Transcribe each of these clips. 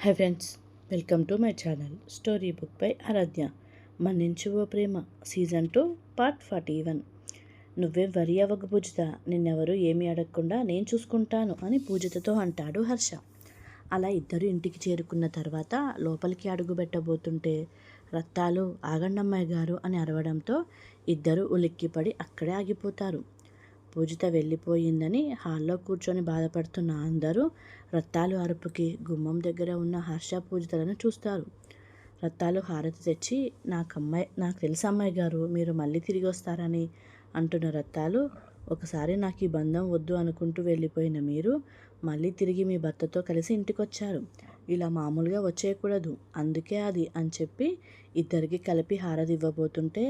Hi friends welcome to my channel story book by Aradhya మన్నించువో Prema season two part forty one నువ్వే వరి అవ్వక పూజిత నిన్నెవరు ఏమీ అడగకుండా నేను చూసుకుంటాను అని పూజితతో అంటాడు హర్ష. అలా ఇద్దరు ఇంటికి చేరుకున్న తర్వాత లోపలికి అడుగు పెట్టబోతుంటే రత్తాలు ఆగండమ్మాయి గారు అని అరవడంతో ఇద్దరు ఉలిక్కిపడి అక్కడే ఆగిపోతారు. పూజిత వెళ్ళిపోయిందని హాల్లో కూర్చొని బాధపడుతున్న అందరూ రత్తాలు అరుపుకి గుమ్మం దగ్గర ఉన్న హర్ష పూజితలను చూస్తారు. రత్తాలు హారతి తెచ్చి నాకు అమ్మాయి నాకు తెలుసు అమ్మాయి గారు మీరు మళ్ళీ తిరిగి వస్తారని అంటున్న రత్తాలు ఒకసారి నాకు ఈ బంధం వద్దు అనుకుంటూ వెళ్ళిపోయిన మీరు మళ్ళీ తిరిగి మీ భర్తతో కలిసి ఇంటికి వచ్చారు ఇలా మామూలుగా వచ్చేయకూడదు. అందుకే అది అని చెప్పి ఇద్దరికి కలిపి హారతి ఇవ్వబోతుంటే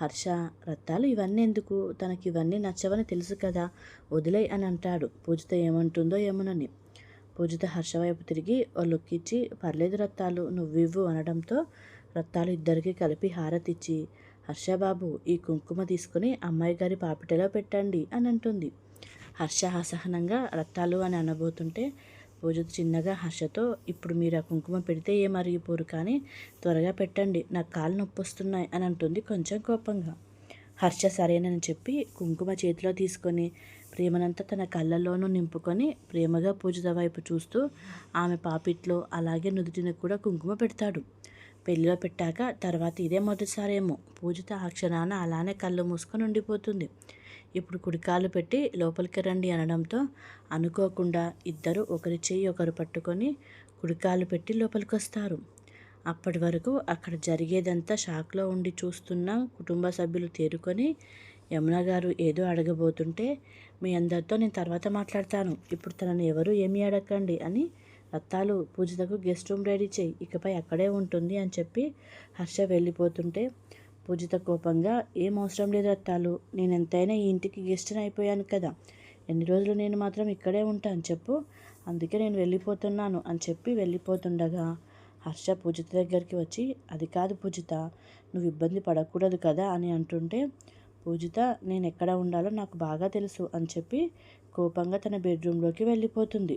హర్ష రత్తాలు ఇవన్నీ ఎందుకు? తనకి ఇవన్నీ నచ్చవని తెలుసు కదా వదిలే అని అంటాడు. పూజిత ఏమంటుందో ఏమోనని. పూజిత హర్ష వైపు తిరిగి ఓ లుక్ ఇచ్చి పర్లేదు రత్తాలు నువ్వివ్వు అనడంతో రత్తాలు ఇద్దరికి కలిపి హారతిచ్చి హర్షబాబు ఈ కుంకుమ తీసుకుని అమ్మాయి గారి పాపిటలో పెట్టండి అని అంటుంది. హర్ష అసహనంగా రత్తాలు అని అనబోతుంటే రోజు చిన్నగా హర్షతో ఇప్పుడు మీరు ఆ కుంకుమ పెడితే ఏం అరిగిపోరు కానీ త్వరగా పెట్టండి నాకు కాళ్ళు నొప్పి వస్తున్నాయి అని అంటుంది కొంచెం కోపంగా. హర్ష సరేనని చెప్పి కుంకుమ చేతిలో తీసుకొని ప్రేమనంతా తన కళ్ళల్లోనూ నింపుకొని ప్రేమగా పూజిత వైపు చూస్తూ ఆమె పాపిట్లో అలాగే నుదుటిన కూడా కుంకుమ పెడతాడు. పెళ్ళిలో పెట్టాక తర్వాత ఇదే మొదటిసారేమో. పూజిత ఆ క్షణాన అలానే కళ్ళు మూసుకొని ఉండిపోతుంది. ఇప్పుడు కుడికాలు పెట్టి లోపలికి రండి అనడంతో అనుకోకుండా ఇద్దరు ఒకరి చెయ్యి ఒకరు పట్టుకొని కుడికాలు పెట్టి లోపలికి వస్తారు అప్పటి వరకు అక్కడ జరిగేదంతా షాక్లో ఉండి చూస్తున్న కుటుంబ సభ్యులు తేరుకొని యమున గారు ఏదో అడగబోతుంటే మీ అందరితో నేను తర్వాత మాట్లాడతాను. ఇప్పుడు తనని ఎవరు ఏమీ అడగండి అని రత్తాలు పూజితకు గెస్ట్ రూమ్ రెడీ చేయి. ఇకపై అక్కడే ఉంటుంది అని చెప్పి హర్ష వెళ్ళిపోతుంటే పూజిత కోపంగా ఏం అవసరం లేదు అత్తాలు నేను ఎంతైనా ఈ ఇంటికి గెస్ట్ని అయిపోయాను కదా. ఎన్ని రోజులు నేను మాత్రం ఇక్కడే ఉంటాను చెప్పు. అందుకే నేను వెళ్ళిపోతున్నాను అని చెప్పి వెళ్ళిపోతుండగా హర్ష పూజిత దగ్గరికి వచ్చి అది కాదు పూజిత నువ్వు ఇబ్బంది పడకూడదు కదా అని అంటుంటే పూజిత నేను ఎక్కడ ఉండాలో నాకు బాగా తెలుసు అని చెప్పి కోపంగా తన బెడ్రూమ్లోకి వెళ్ళిపోతుంది.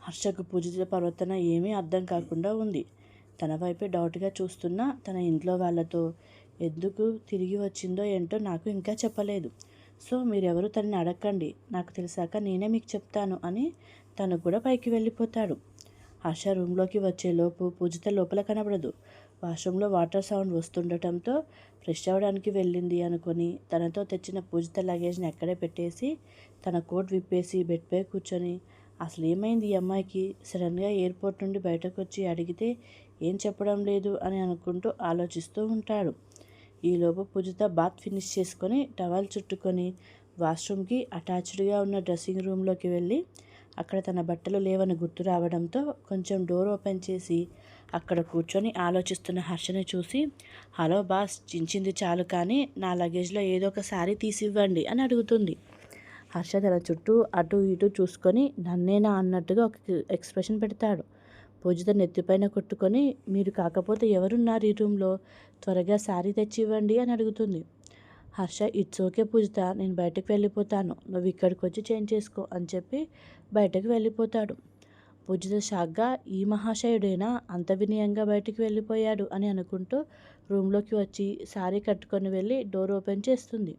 హర్షకు పూజిత ప్రవర్తన ఏమీ అర్థం కాకుండా ఉంది. తన వైపే డౌట్గా చూస్తున్న తన ఇంట్లో వాళ్ళతో ఎందుకు తిరిగి వచ్చిందో ఏంటో నాకు ఇంకా చెప్పలేదు. సో మీరెవరు తనని అడగండి. నాకు తెలిసాక నేనే మీకు చెప్తాను అని తను కూడా పైకి వెళ్ళిపోతాడు. హర్ష రూమ్లోకి వచ్చేలోపు పూజిత లోపల కనబడదు. వాష్రూమ్లో వాటర్ సౌండ్ వస్తుండటంతో ఫ్రెష్ అవ్వడానికి వెళ్ళింది అనుకొని తనతో తెచ్చిన పూజిత లగేజ్ని అక్కడే పెట్టేసి తన కోట్ విప్పేసి బెడ్పై కూర్చొని అసలు ఏమైంది ఈ అమ్మాయికి? సడన్గా ఎయిర్పోర్ట్ నుండి బయటకు వచ్చి అడిగితే ఏం చెప్పడం లేదు అని అనుకుంటూ ఆలోచిస్తూ ఉంటాడు. ఈలోపు పూజిత బాత్ ఫినిష్ చేసుకొని టవల్ చుట్టుకొని వాష్రూమ్కి అటాచ్డ్గా ఉన్న డ్రెస్సింగ్ రూమ్లోకి వెళ్ళి అక్కడ తన బట్టలు లేవని గుర్తు రావడంతో కొంచెం డోర్ ఓపెన్ చేసి అక్కడ కూర్చొని ఆలోచిస్తున్న హర్షని చూసి హలో బాస్ చించింది చాలు కానీ నా లగేజ్లో ఏదో ఒక శారీ తీసివ్వండి అని అడుగుతుంది. హర్ష తన చుట్టూ అటు ఇటు చూసుకొని నన్నేనా? అన్నట్టుగా ఒక ఎక్స్ప్రెషన్ పెడతాడు. పూజిత నెత్తిపైన కొట్టుకొని మీరు కాకపోతే ఎవరున్నారు ఈ రూమ్లో? త్వరగా శారీ తెచ్చి ఇవ్వండి అని అడుగుతుంది. హర్ష ఇట్స్ ఓకే పూజిత నేను బయటకు వెళ్ళిపోతాను. నువ్వు ఇక్కడికి వచ్చి చేంజ్ చేసుకో అని చెప్పి బయటకు వెళ్ళిపోతాడు. పూజిత షాక్గా ఈ మహాశయుడేనా? అంత వినయంగా బయటికి వెళ్ళిపోయాడు అని అనుకుంటూ రూమ్లోకి వచ్చి శారీ కట్టుకొని వెళ్ళి డోర్ ఓపెన్ చేస్తుంది.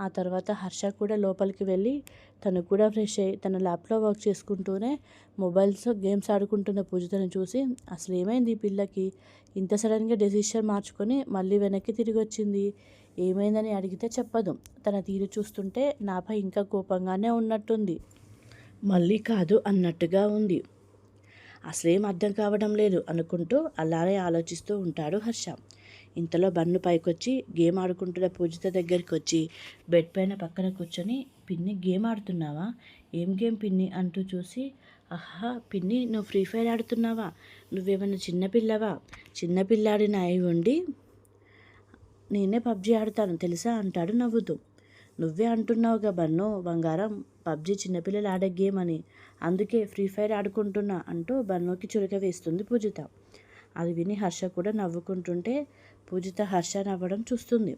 ఆ తర్వాత హర్ష కూడా లోపలికి వెళ్ళి తను కూడా ఫ్రెష్ అయ్యి తన ల్యాప్లో వర్క్ చేసుకుంటూనే మొబైల్స్ గేమ్స్ ఆడుకుంటున్న పూజితను చూసి అసలు ఏమైంది ఈ పిల్లకి? ఇంత సడన్గా డెసిషన్ మార్చుకొని మళ్ళీ వెనక్కి తిరిగి వచ్చింది. ఏమైందని అడిగితే చెప్పదు. తన తీరు చూస్తుంటే నాపై ఇంకా కోపంగానే ఉన్నట్టుంది. మళ్ళీ కాదు అన్నట్టుగా ఉంది. అసలేం అర్థం కావడం లేదు అనుకుంటూ అలానే ఆలోచిస్తూ ఉంటాడు హర్ష. ఇంతలో బన్ను పైకొచ్చి గేమ్ ఆడుకుంటున్న పూజిత దగ్గరికి వచ్చి బెడ్ పైన పక్కన కూర్చొని పిన్ని గేమ్ ఆడుతున్నావా? ఏం గేమ్ పిన్ని? అంటూ చూసి ఆహా పిన్ని నువ్వు ఫ్రీ ఫైర్ ఆడుతున్నావా? నువ్వేమన్నా చిన్నపిల్లవా చిన్నపిల్లాడిన అయి ఉండి నేనే పబ్జీ ఆడతాను తెలుసా? అంటాడు నవ్వుతూ. నువ్వే అంటున్నావుగా బన్ను బంగారం పబ్జీ చిన్నపిల్లలు ఆడే గేమ్ అని. అందుకే ఫ్రీ ఫైర్ ఆడుకుంటున్నా అంటూ బన్నుకి చురక వేస్తుంది పూజిత. అది విని హర్ష కూడా నవ్వుకుంటుంటే పూజిత హర్ష నవ్వడం చూస్తుంది.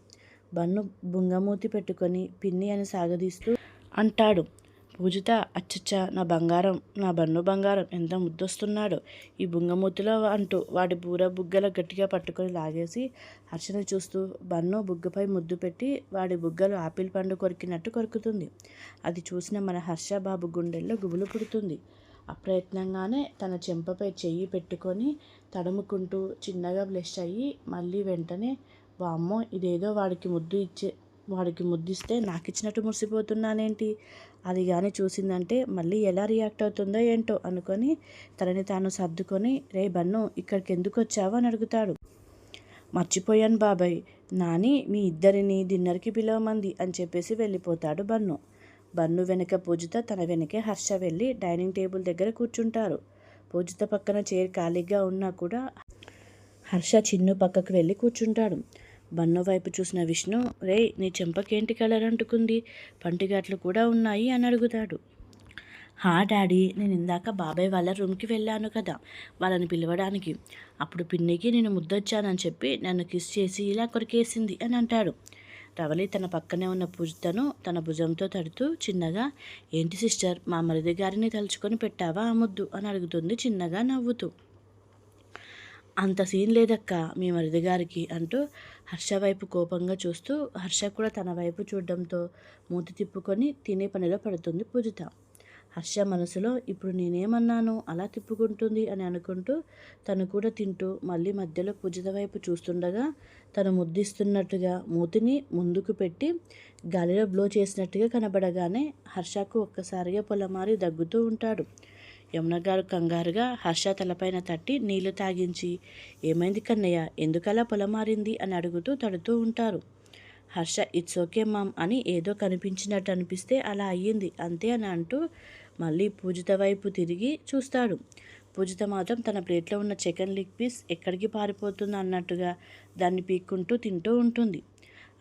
బన్ను బుంగమూతి పెట్టుకొని పిన్ని అని సాగదీస్తూ అంటాడు. పూజిత అచ్చచ్చ నా బంగారం నా బన్ను బంగారం ఎంత ముద్దొస్తున్నాడో. ఈ బుంగమూతిలో అంటూ వాడి బూర బుగ్గల గట్టిగా పట్టుకొని లాగేసి హర్షని చూస్తూ బన్ను బుగ్గపై ముద్దు పెట్టి వాడి బుగ్గలు ఆపిల్ పండు కొరికినట్టు కొరుకుతుంది. అది చూసిన మన హర్ష బాబు గుండెల్లో గుబులు పుడుతుంది. అప్రయత్నంగానే తన చెంపపై చెయ్యి పెట్టుకొని తడుముకుంటూ చిన్నగా బ్లెష్ అయ్యి మళ్ళీ వెంటనే వామ్మో ఇదేదో వాడికి ముద్దు ఇచ్చే వాడికి ముద్దిస్తే నాకు ఇచ్చినట్టు మురిసిపోతున్నానేంటి? అది కానీ చూసిందంటే మళ్ళీ ఎలా రియాక్ట్ అవుతుందో ఏంటో అనుకొని తనని తాను సర్దుకొని రే బన్ను ఇక్కడికి ఎందుకు వచ్చావు అని అడుగుతాడు. మర్చిపోయాను బాబాయ్ నాని మీ ఇద్దరిని డిన్నర్కి పిలవమంది అని చెప్పేసి వెళ్ళిపోతాడు బన్ను. బన్ను వెనక పూజిత తన వెనకే హర్ష వెళ్ళి డైనింగ్ టేబుల్ దగ్గర కూర్చుంటారు. పూజిత పక్కన చైర్ ఖాళీగా ఉన్నా కూడా హర్ష చిన్ను పక్కకు వెళ్ళి కూర్చుంటాడు. బన్ను వైపు చూసిన విష్ణు రే నీ చెంపకేంటి కలర్ అంటుకుంది? పంటిగాట్లు కూడా ఉన్నాయి అని అడుగుతాడు. హా డాడీ నేను ఇందాక బాబాయ్ వాళ్ళ రూమ్కి వెళ్ళాను కదా వాళ్ళని పిలవడానికి. అప్పుడు పిన్నికి నేను ముద్దొచ్చానని చెప్పి నన్ను కిస్ చేసి ఇలా కొరికేసింది అని అంటాడు. రవలి తన పక్కనే ఉన్న పూజితను తన భుజంతో తడుతూ చిన్నగా ఏంటి సిస్టర్? మా మరిది గారిని తలుచుకొని పెట్టావా? అమ్మొద్దు ముద్దు అని అడుగుతుంది చిన్నగా నవ్వుతూ. అంత సీన్ లేదక్క మీ మరిది గారికి అంటూ హర్ష వైపు కోపంగా చూస్తూ హర్ష కూడా తన వైపు చూడడంతో మూతి తిప్పుకొని తినే పనిలో పడుతుంది పూజిత. హర్ష మనసులో ఇప్పుడు నేనేమన్నాను? అలా తిప్పుకుంటుంది అని అనుకుంటూ తను కూడా తింటూ మళ్ళీ మధ్యలో పూజిత వైపు చూస్తుండగా తను ముద్దిస్తున్నట్టుగా మూతిని ముందుకు పెట్టి గాలిలో బ్లో చేసినట్టుగా కనబడగానే హర్షకు ఒక్కసారిగా పొలమారి దగ్గుతూ ఉంటాడు. యమున గారు కంగారుగా హర్ష తలపైన తట్టి నీళ్ళు తాగించి ఏమైంది కన్నయ్య? ఎందుకలా పొలమారింది? అని అడుగుతూ తడుతూ ఉంటారు. హర్ష ఇట్స్ ఓకే మామ్ అని ఏదో కనిపించినట్టు అనిపిస్తే అలా అయ్యింది అంతే అని అంటూ మళ్ళీ పూజిత వైపు తిరిగి చూస్తాడు. పూజిత మాత్రం తన ప్లేట్లో ఉన్న చికెన్ లెగ్ పీస్ ఎక్కడికి పారిపోతుంది అన్నట్టుగా దాన్ని పీక్కుంటూ తింటూ ఉంటుంది.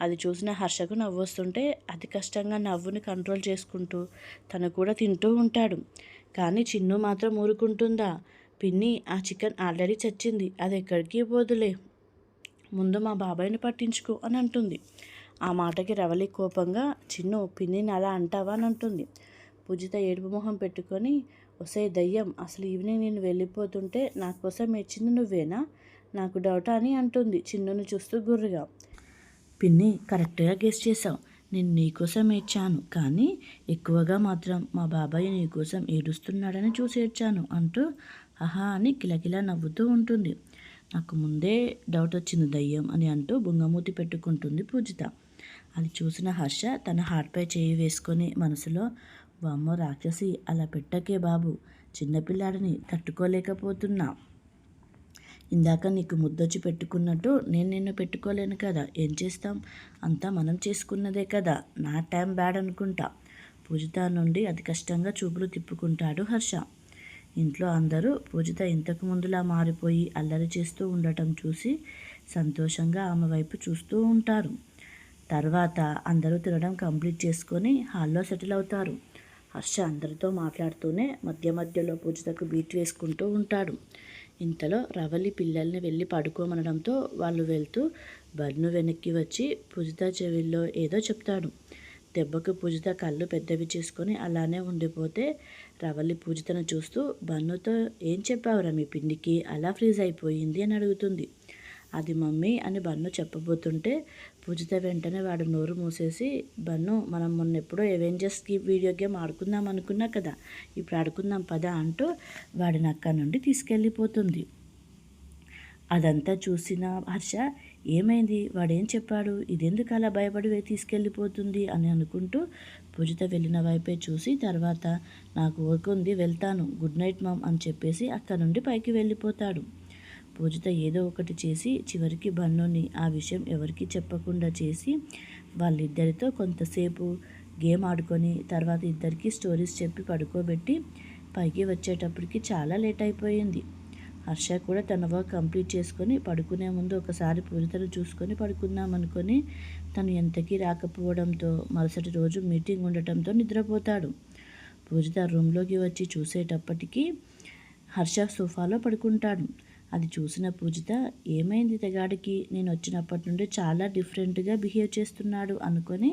అది చూసిన హర్షకు నవ్వు వస్తుంటే అతి కష్టంగా నవ్వుని కంట్రోల్ చేసుకుంటూ తను కూడా తింటూ ఉంటాడు. కానీ చిన్ను మాత్రం ఊరుకుంటుందా? పిన్ని ఆ చికెన్ ఆల్రెడీ చచ్చింది. అది ఎక్కడికి పోదులే. ముందు మా బాబాయ్ని పట్టించుకో అని అంటుంది. ఆ మాటకి రవలి కోపంగా చిన్ను పిన్నిని అలా అంటావా? అని అంటుంది. పూజిత ఏడుపు మొహం పెట్టుకొని వసే దయ్యం అసలు ఈవినింగ్ నేను వెళ్ళిపోతుంటే నా కోసం ఇచ్చింది నువ్వేనా? నాకు డౌట్ అని అంటుంది చిన్నును చూస్తూ గుర్రుగా. పిన్ని కరెక్ట్గా గెస్ చేసావు నేను నీకోసం ఏడ్చాను. కానీ ఎక్కువగా మాత్రం మా బాబాయ్ నీకోసం ఏడుస్తున్నాడని చూసి ఏడ్చాను అంటూ ఆహా అని కిలకిలా నవ్వుతూ ఉంటుంది. నాకు ముందే డౌట్ వచ్చింది దయ్యం అని అంటూ బుంగమూతి పెట్టుకుంటుంది పూజిత. అది చూసిన హర్ష తన హార్ట్పై చేయి వేసుకొని మనసులో వామ్మో రాక్షసి అలా పెట్టకే బాబు. చిన్నపిల్లాడిని తట్టుకోలేకపోతున్నా. ఇందాక నీకు ముద్దొచ్చి పెట్టుకున్నట్టు నేను నిన్ను పెట్టుకోలేను కదా ఏం చేస్తాం? అంతా మనం చేసుకున్నదే కదా నా టైం బ్యాడ్ అనుకుంటా. పూజిత నుండి అతి కష్టంగా చూపులు తిప్పుకుంటాడు హర్ష. ఇంట్లో అందరూ పూజిత ఇంతకు ముందులా మారిపోయి అల్లరి చేస్తూ ఉండటం చూసి సంతోషంగా ఆమె వైపు చూస్తూ ఉంటారు. తర్వాత అందరూ తినడం కంప్లీట్ చేసుకొని హాల్లో సెటిల్ అవుతారు. హర్ష అందరితో మాట్లాడుతూనే మధ్య మధ్యలో పూజితకు బీట్ వేసుకుంటూ ఉంటాడు. ఇంతలో రవలి పిల్లల్ని వెళ్ళి పడుకోమనడంతో వాళ్ళు వెళ్తూ బర్ను వెనక్కి వచ్చి పూజిత చెవిల్లో ఏదో చెప్తాడు. దెబ్బకు పూజిత కళ్ళు పెద్దవి చేసుకొని అలానే ఉండిపోతే రవలి పూజితను చూస్తూ బన్నుతో ఏం చెప్పావురా మీ పిండికి? అలా ఫ్రీజ్ అయిపోయింది అని అడుగుతుంది. అది మమ్మీ అని బన్ను చెప్పబోతుంటే పూజిత వెంటనే వాడు నోరు మూసేసి బన్ను మనం మొన్న ఎప్పుడో ఎవెంజర్స్కి వీడియో గేమ్ ఆడుకుందాం అనుకున్నా కదా ఇప్పుడు ఆడుకుందాం పదా అంటూ వాడిని అక్కడి నుండి తీసుకెళ్ళిపోతుంది. అదంతా చూసిన హర్ష ఏమైంది? వాడేం చెప్పాడు? ఇదెందుకు అలా భయపడి తీసుకెళ్ళిపోతుంది అని అనుకుంటూ పూజిత వెళ్ళిన వైపే చూసి తర్వాత నాకు ఓకుంది వెళ్తాను. గుడ్ నైట్ మామ్ అని చెప్పేసి అక్కడ నుండి పైకి వెళ్ళిపోతాడు. పూజిత ఏదో ఒకటి చేసి చివరికి బన్నుని ఆ విషయం ఎవరికి చెప్పకుండా చేసి వాళ్ళిద్దరితో కొంతసేపు గేమ్ ఆడుకొని తర్వాత ఇద్దరికి స్టోరీస్ చెప్పి పడుకోబెట్టి పైకి వచ్చేటప్పటికి చాలా లేట్ అయిపోయింది. హర్ష కూడా తన వర్క్ కంప్లీట్ చేసుకొని పడుకునే ముందు ఒకసారి పూజితను చూసుకొని పడుకుందాం అనుకొని తను ఎంతకీ రాకపోవడంతో మరుసటి రోజు మీటింగ్ ఉండటంతో నిద్రపోతాడు. పూజిత రూమ్లోకి వచ్చి చూసేటప్పటికీ హర్ష సోఫాలో పడుకుంటాడు. అది చూసిన పూజిత ఏమైంది తెగాడికి? నేను వచ్చినప్పటి నుండి చాలా డిఫరెంట్గా బిహేవ్ చేస్తున్నాడు అనుకొని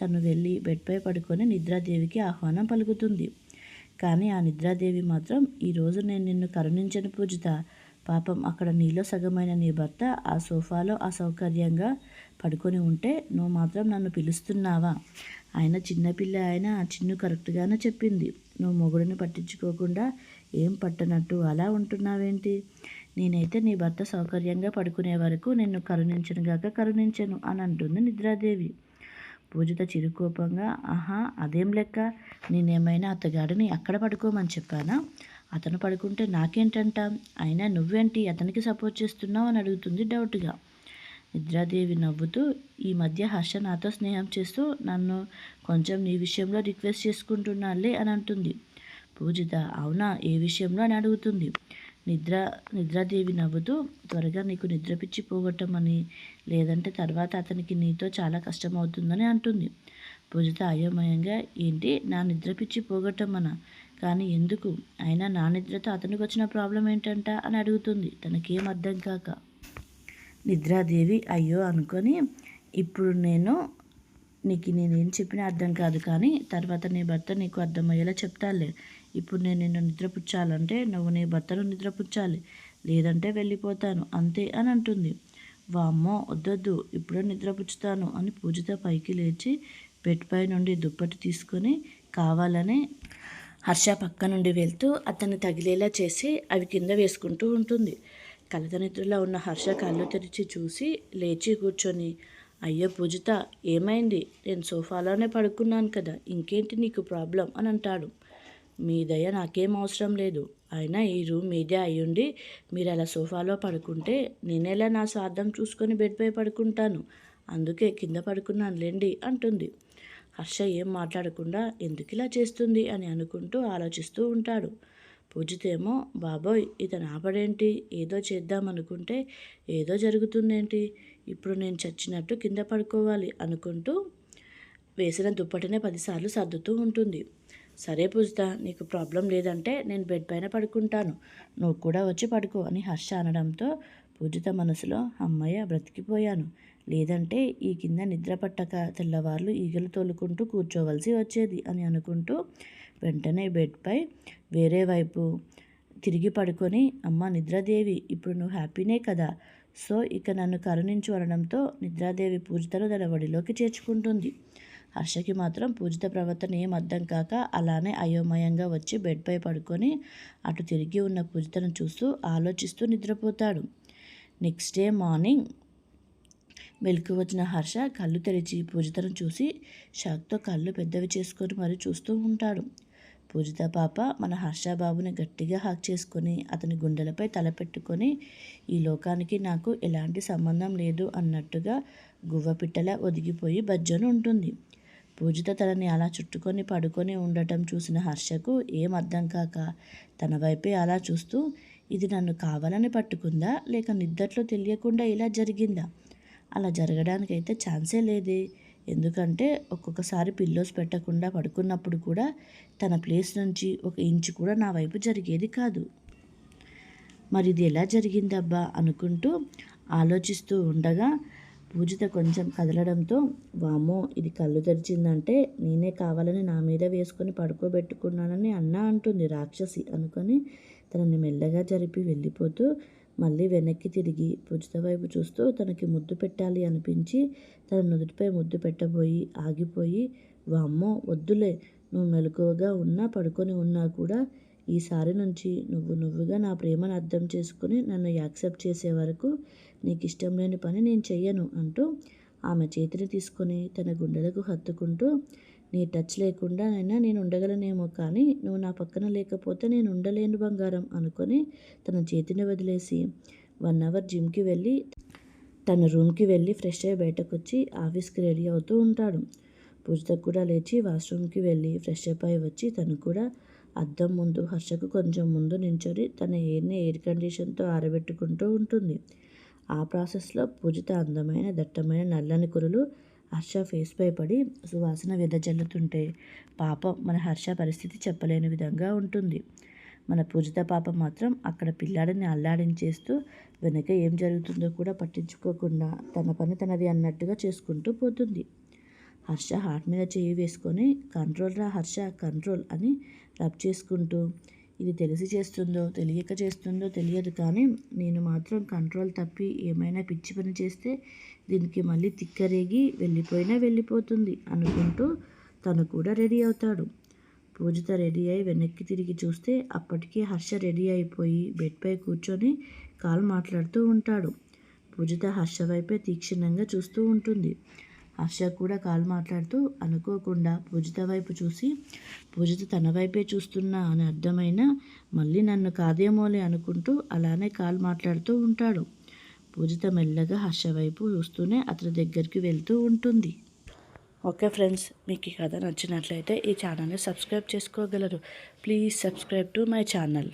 తను వెళ్ళి బెడ్పై పడుకొని నిద్రాదేవికి ఆహ్వానం పలుకుతుంది. కానీ ఆ నిద్రాదేవి మాత్రం ఈరోజు నేను నిన్ను కరుణించను పూజిత. పాపం అక్కడ నీలో సగమైన నీ భర్త ఆ సోఫాలో అసౌకర్యంగా పడుకొని ఉంటే నువ్వు మాత్రం నన్ను పిలుస్తున్నావా? ఆయన చిన్నపిల్ల ఆయన ఆ చిన్ను కరెక్ట్గానే చెప్పింది. నువ్వు మొగుడిని పట్టించుకోకుండా ఏం పట్టనట్టు అలా ఉంటున్నావేంటి? నేనైతే నీ భర్త సౌకర్యంగా పడుకునే వరకు నిన్ను కరుణించనుగాక కరుణించను అని అంటుంది నిద్రాదేవి. పూజిత చిరుకోపంగా ఆహా అదేం లెక్క? నేనేమైనా అత్తగాడిని అక్కడ పడుకోమని చెప్పానా? అతను పడుకుంటే నాకేంటంట? అయినా నువ్వేంటి అతనికి సపోర్ట్ చేస్తున్నావు? అని అడుగుతుంది డౌట్గా. నిద్రాదేవి నవ్వుతూ ఈ మధ్య హర్ష నాతో స్నేహం చేస్తూ నన్ను కొంచెం నీ విషయంలో రిక్వెస్ట్ చేసుకుంటున్నాలే అని అంటుంది. పూజిత అవునా? ఏ విషయంలో? అని అడుగుతుంది. నిద్ర నిద్రాదేవి నవ్వుతూ త్వరగా నీకు నిద్ర పిచ్చి పోగొట్టమని లేదంటే తర్వాత అతనికి నీతో చాలా కష్టమవుతుందని అంటుంది. పూజిత అయోమయంగా ఏంటి? నా నిద్ర పిచ్చి పోగొట్టమన? కానీ ఎందుకు? అయినా నా నిద్రతో అతనికి వచ్చిన ప్రాబ్లం ఏంటంట? అని అడుగుతుంది. తనకేం అర్థం కాక. నిద్రాదేవి అయ్యో అనుకొని ఇప్పుడు నేను నీకు నేనేం చెప్పినా అర్థం కాదు కానీ తర్వాత నీ భర్త నీకు అర్థమయ్యేలా చెప్తాలే ఇప్పుడు నేను నిన్ను నిద్రపుచ్చాలంటే నువ్వు నీ భర్తను నిద్రపుచ్చాలి. లేదంటే వెళ్ళిపోతాను. అంతే అని అంటుంది. వామ్మో వద్దొద్దు. ఇప్పుడే నిద్రపుచ్చుతాను అని పూజిత పైకి లేచి బెడ్ పై నుండి దుప్పటి తీసుకొని కావాలని హర్ష పక్క నుండి వెళ్తూ అతన్ని తగిలేలా చేసి అవి కింద వేసుకుంటూ ఉంటుంది. కలత నిద్రలో ఉన్న హర్ష కళ్ళు తెరిచి చూసి లేచి కూర్చొని అయ్యో పూజిత ఏమైంది? నేను సోఫాలోనే పడుకున్నాను కదా. ఇంకేంటి నీకు ప్రాబ్లం? అని అంటాడు. మీ దయ నాకేం అవసరం లేదు. అయినా ఈ రూమ్ మీదే అయ్యుండి మీరు అలా సోఫాలో పడుకుంటే నేనేలా నా స్వార్థం చూసుకొని బెడ్పై పడుకుంటాను? అందుకే కింద పడుకున్నాను లేండి అంటుంది. హర్ష ఏం మాట్లాడకుండా ఎందుకు ఇలా చేస్తుంది అని అనుకుంటూ ఆలోచిస్తూ ఉంటాడు. పూజితేమో బాబోయ్ ఇతను ఆపడేంటి? ఏదో చేద్దామనుకుంటే ఏదో జరుగుతుందేంటి? ఇప్పుడు నేను చచ్చినట్టు కింద పడుకోవాలి అనుకుంటూ వేసిన దుప్పటినే పదిసార్లు సర్దుతూ ఉంటుంది. సరే పూజిత నీకు ప్రాబ్లం లేదంటే నేను బెడ్ పైన పడుకుంటాను. నువ్వు కూడా వచ్చి పడుకో అని హర్ష అనడంతో పూజిత మనసులో అమ్మయ్య బ్రతికిపోయాను. లేదంటే ఈ కింద నిద్ర పట్టక తెల్లవార్లు ఈగలు తోలుకుంటూ కూర్చోవలసి వచ్చేది అని అనుకుంటూ వెంటనే బెడ్పై వేరే వైపు తిరిగి పడుకొని అమ్మ నిద్రాదేవి ఇప్పుడు నువ్వు హ్యాపీనే కదా? సో ఇక నన్ను కరుణించు అనడంతో నిద్రాదేవి పూజితను తన వడిలోకి చేర్చుకుంటుంది. హర్షకి మాత్రం పూజిత ప్రవర్తన ఏం అర్థం కాక అలానే అయోమయంగా వచ్చి బెడ్పై పడుకొని అటు తిరిగి ఉన్న పూజితను చూస్తూ ఆలోచిస్తూ నిద్రపోతాడు. నెక్స్ట్ డే మార్నింగ్ మెలకు వచ్చిన హర్ష కళ్ళు తెరిచి పూజితను చూసి షాక్తో కళ్ళు పెద్దవి చేసుకొని మరి చూస్తూ ఉంటాడు. పూజిత పాప మన హర్షబాబుని గట్టిగా హాక్ చేసుకొని అతని గుండెలపై తలపెట్టుకొని ఈ లోకానికి నాకు ఎలాంటి సంబంధం లేదు అన్నట్టుగా గువ్వపిట్టల ఒదిగిపోయి బజ్జను ఉంటుంది. పూజిత తనని అలా చుట్టుకొని పడుకొని ఉండటం చూసిన హర్షకు ఏం అర్థం కాక తన వైపే అలా చూస్తూ ఇది నన్ను కావాలని పట్టుకుందా? లేక నిద్దట్లో తెలియకుండా ఇలా జరిగిందా? అలా జరగడానికైతే ఛాన్సే లేదే. ఎందుకంటే ఒక్కొక్కసారి పిల్లోస్ పెట్టకుండా పడుకున్నప్పుడు కూడా తన ప్లేస్ నుంచి ఒక ఇంచు కూడా నా వైపు జరిగేది కాదు. మరి ఇది ఎలా జరిగిందబ్బా? అనుకుంటూ ఆలోచిస్తూ ఉండగా పూజిత కొంచెం కదలడంతో వామో ఇది కళ్ళు తెరిచిందంటే నేనే కావాలని నా మీద వేసుకొని పడుకోబెట్టుకున్నానని అన్న అంటుంది రాక్షసి అనుకొని తనని మెల్లగా జరిపి వెళ్ళిపోతూ మళ్ళీ వెనక్కి తిరిగి పూజిత వైపు చూస్తూ తనకి ముద్దు పెట్టాలి అనిపించి తన నుదుటిపై ముద్దు పెట్టబోయి ఆగిపోయి వామ్మో వద్దులే నువ్వు మెలకువగా ఉన్నా పడుకొని ఉన్నా కూడా ఈసారి నుంచి నువ్వు నువ్వుగా నా ప్రేమను అర్థం చేసుకుని నన్ను యాక్సెప్ట్ చేసే వరకు నీకు ఇష్టం లేని పని నేను చెయ్యను అంటూ ఆమె చేతిని తీసుకొని తన గుండెలకు హత్తుకుంటూ నీ టచ్ లేకుండా అయినా నేను ఉండగలనేమో కానీ నువ్వు నా పక్కన లేకపోతే నేను ఉండలేను బంగారం అనుకొని తన చేతిని వదిలేసి వన్ అవర్ జిమ్కి వెళ్ళి తన రూమ్కి వెళ్ళి ఫ్రెష్ అయ్యి బయటకు వచ్చి ఆఫీస్కి రెడీ అవుతూ ఉంటాడు. పూజితకు కూడా లేచి వాష్రూమ్కి వెళ్ళి ఫ్రెష్ అప్ అయి వచ్చి తను కూడా అద్దం ముందు హర్షకు కొంచెం ముందు నించొని తన ఎయిర్ని ఎయిర్ కండిషన్తో ఆరబెట్టుకుంటూ ఉంటుంది. ఆ ప్రాసెస్లో పూజిత అందమైన దట్టమైన నల్లని కురులు హర్ష ఫేస్పై పడి సువాసన వెదజల్లుతుంటే పాపం మన హర్ష పరిస్థితి చెప్పలేని విధంగా ఉంటుంది. మన పూజిత పాప మాత్రం అక్కడ పిల్లాడిని అల్లాడించేస్తూ వెనక ఏం జరుగుతుందో కూడా పట్టించుకోకుండా తన పని తనది అన్నట్టుగా చేసుకుంటూ పోతుంది. హర్ష హార్ట్ మీద చేయి వేసుకొని కంట్రోల్ రా హర్ష కంట్రోల్ అని రబ్ చేసుకుంటూ ఇది తెలిసి చేస్తుందో తెలియక చేస్తుందో తెలియదు కానీ నేను మాత్రం కంట్రోల్ తప్పి ఏమైనా పిచ్చి పని చేస్తే దీనికి మళ్ళీ తిక్కరేగి వెళ్ళిపోయినా వెళ్ళిపోతుంది అనుకుంటూ తను కూడా రెడీ అవుతాడు. పూజిత రెడీ అయి వెనక్కి తిరిగి చూస్తే అప్పటికే హర్ష రెడీ అయిపోయి బెడ్పై కూర్చొని కాల్ మాట్లాడుతూ ఉంటాడు. పూజిత హర్ష వైపే తీక్షణంగా చూస్తూ ఉంటుంది. హర్ష కూడా కాలు మాట్లాడుతూ అనుకోకుండా పూజిత వైపు చూసి పూజిత తన వైపే చూస్తున్నా అని అర్థమైన మళ్ళీ నన్ను కాదేమోలే అనుకుంటూ అలానే కాలు మాట్లాడుతూ ఉంటాడు. పూజిత మెల్లగా హర్ష వైపు చూస్తూనే అతని దగ్గరికి వెళ్తూ ఉంటుంది. ఓకే ఫ్రెండ్స్ మీకు ఈ కథ నచ్చినట్లయితే ఈ ఛానల్ని సబ్స్క్రైబ్ చేసుకోగలరు. Please subscribe to my channel.